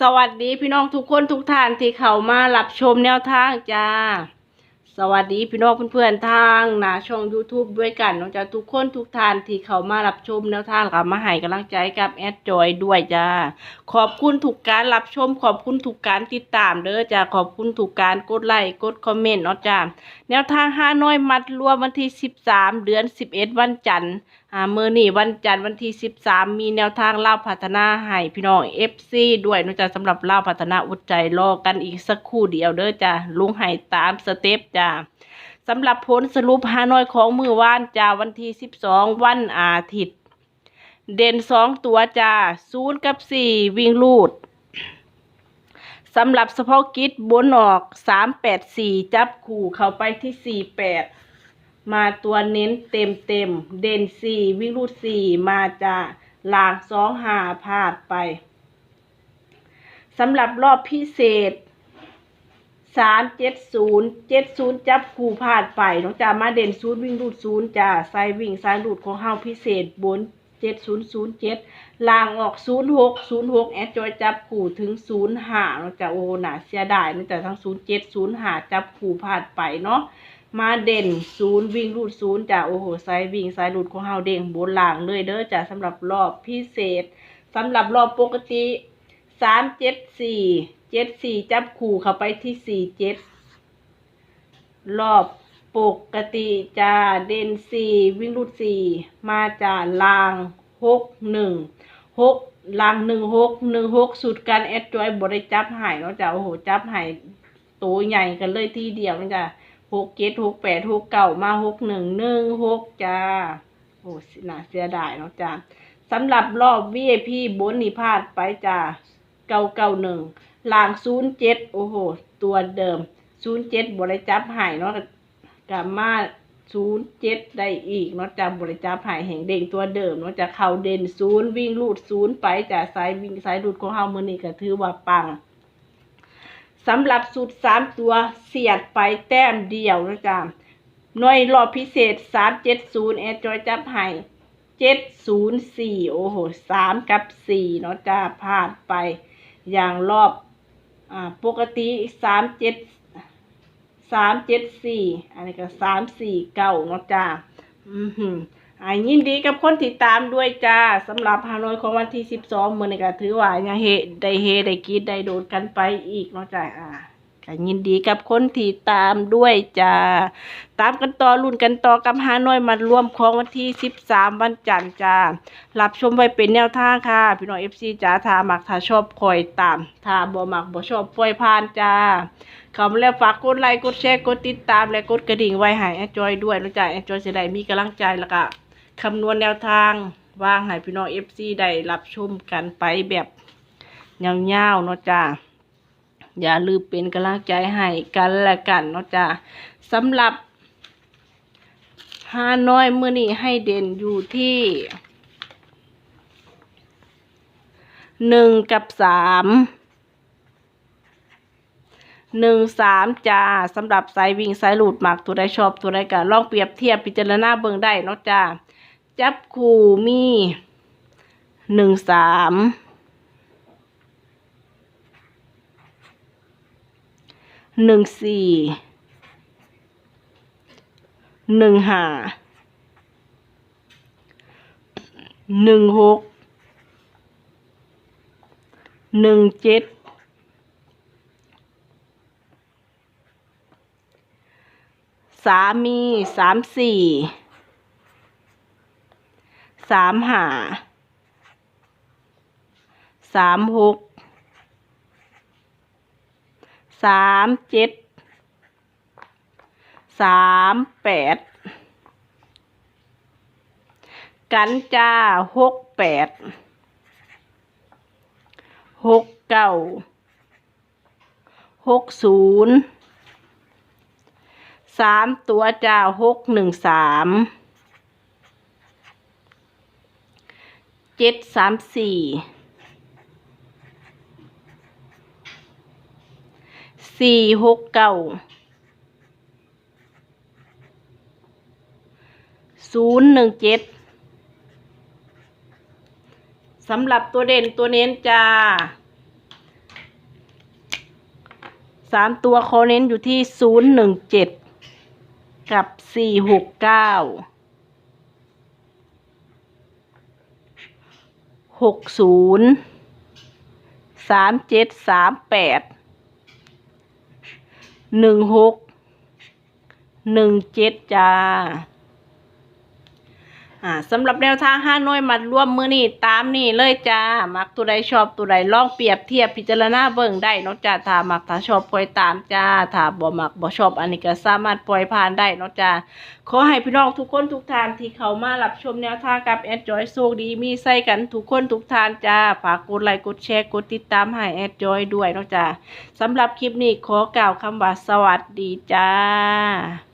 สวัสดีพี่น้องทุกคนทุกท่านที่เข้ามารับชมแนวทางจ้า สวัสดีพี่น้องเพื่อนๆทางหน้าช่อง YouTube ด้วยกันน้องจ้าทุกคนทุกท่านที่เข้ามารับชมแนวทางกับมาให้กำลังใจกับแอดจอยด้วยจ้าขอบคุณทุกการรับชม ขอบคุณทุกการติดตามเด้อจ้าขอบคุณทุกการกดไลค์กดคอมเมนต์เนาะจ้าแนวทางห้าน้อยมัดรวมวันที่ 13 เดือน 11 วันจันทร์ อ่ามื้อนี้วันจันทร์วันที่13มีแนวทางเล่าพัฒนาให้พี่น้อง FC ด้วยนาะจ้ะสำหรับเล่าพัฒนาอุดใจรอกันอีกสักครู่เดียวเด้อจ้ะลุงให้ตามสเต็ปจ้ะสำหรับผลสรุปฮานอยของมือวานจ้าวันที่12วันอาทิตย์เด่น2ตัวจ้า0กับ4วิ่งลูดสำหรับเฉพาะกิจบนออกสามแปดสี่จับคู่เข้าไปที่สี่แปด มาตัวเน้นเต็มเต็มๆเด่นสี่วิ่งรูดสี่มาจะลางสองหาพลาดไปสำหรับรอบพิเศษสามเจ็ดศูนย์เจ็ดศูนย์จับคู่พลาดไปน้องจ่ามาเด่นศูนย์วิ่งรูดศูนย์จ้าไซวิ่งสายรูดของเฮาพิเศษบนเจ็ดศูนย์ศูนย์เจ็ดลางออกศูนย์หกศูนย์หกแอดจอยจับขู่ถึงศูนย์ห้าเนาะจะโอ้หนาเสียดายนาะแต่ทั้งศูนย์เจ็ดศูนย์ห้าจับขู่พลาดไปเนาะ มาเด่นศูนย์วิ่งรูดศูนย์จ้ะโอ้โหไซวิ่งไซส์รูดของเฮาเด้งบนหล่างเลยเด้อจ้ะสำหรับรอบพิเศษสำหรับรอบปกติสามเจ็ดสี่เจ็ดสี่จับขู่เข้าไปที่สี่เจ็ดรอบปกติจะเด่นสี่วิ่งรูดสี่มาจากลางหกหนึ่งหกลางหนึ่งหกหนึ่งหกสุดการแอดจอยบริจับหายเนาะจ้ะโอ้โหจับหายตัวใหญ่กันเลยทีเดียวนะจ้ะ หกเจ็ดหกแปดหกเก้ามาหกหนึ่งหนึ่งหกจ้า โอ้น่าเสียดายเนาะจ้ะสำหรับรอบ VIP บนนี่พลาดไปจ้ะเก้าเก้าหนึ่งลางศูนย์เจ็ดโอ้โห ตัวเดิมศูนย์เจ็ดบริจับหายเนาะกามาศูนย์เจ็ดได้อีกเนาะจากบริจับหายแห่งเด่งตัวเดิมเนาะจากเข่าเด่นศูนย์วิ่งลูดศูนย์ไปจากสายวิ่งสายลูดของเฮามือนี่ก็ถือว่าปัง สำหรับสูตรสามตัวเสียดไปแต้มเดียวนะจ๊ะหน่วยรอบพิเศษสามเจ็ดศูนย์แอดจอยจับใหายเจ็ดศูนย์สี่โอ้โหสามกับสี่เนาะจ้าพลาดไปอย่างรอบอ่าปกติสามเจ็ดสามเจ็ดสี่อันนี้ก็สามสี่เก้าเนาะจ้าอือหือ อ่ายินดีกับคนติดตามด้วยจ้าสำหรับฮานอยของวันที่สิบสองมือนี่ก็ถือว่ายังเฮได้เฮได้กรีดได้โดดกันไปอีกเนาะจ้าอ่าก็ยินดีกับคนที่ตามด้วยจ้าตามกันต่อรุ่นกันต่อกับฮานอยมารวมของวันที่สิบสามวันจันทร์จ้ารับชมไว้เป็นแนวทางค่ะ พี่น้องเอฟซีจ้าถ้ามักถ้าชอบคอยตามถ้าบ่มักบ่ชอบปล่อยผ่านจ้าเข้ามาแล้วฝากกดไลค์กดแชร์กดติดตามและกดกระดิ่งไว้ให้แอจอยด้วยแล้จ้าแอจอยจะได้มีกำลังใจแล้วก็ คำนวณแนวทางว่างให้พี่น้องเอฟซีได้รับชมกันไปแบบยาวๆเนาะจ้าอย่าลืมเป็นกำลังใจให้กันและกันเนาะจ้าสำหรับฮาน้อยมือนี้ให้เด่นอยู่ที่หนึ่งกับสามหนึ่งสามจ้าสำหรับสายวิ่งสายหลุดหมักตัวใดชอบตัวใดก็ลองเปรียบเทียบพิจารณาเบิ่งได้เนาะจ้า จับคู่มีหนึ่งสามหนึ่งสี่หนึ่งห้าหนึ่งหกหนึ่งเจ็ดสามมีสามสี่ สามห้าสามหกสามเจ็ดสามแปดกันจ้าหกแปดหกเก้าหกศูนย์สามตัวจ้าหกหนึ่งสาม เจ็ดสามสี่สี่หกเก้าศูนย์หนึ่งเจ็ดสำหรับตัวเด่นตัวเน้นจ้าสามตัวขอเน้นอยู่ที่ศูนย์หนึ่งเจ็ดกับสี่หกเก้า หกศูนย์สามเจ็ดสามแปดหนึ่งหกหนึ่งเจ็ดจ้า อ่าสำหรับแนวทางห้าน่วยมัดร่วมมือนี่ตามนี่เลยจ้า มักตัวใดชอบตัวใดลองเปรียบเทียบพิจารณาเบิ่งได้เนาะจ้าถ้ามักถ้าชอบปล่อยตามจ้าถ้าบ่มักบ่ชอบอันนี้ก็สามารถปล่อยผ่านได้เนาะจ้าขอให้พี่น้องทุกคนทุกท่านที่เข้ามารับชมแนวทางกับแอดจอยโชคดีมีใส่กันทุกคนทุกท่านจ้าฝากกดไลค์กดแชร์กดติดตามให้แอดจอยด้วยเนาะจ้าสำหรับคลิปนี้ขอกล่าวคำว่าสวัสดีจ้า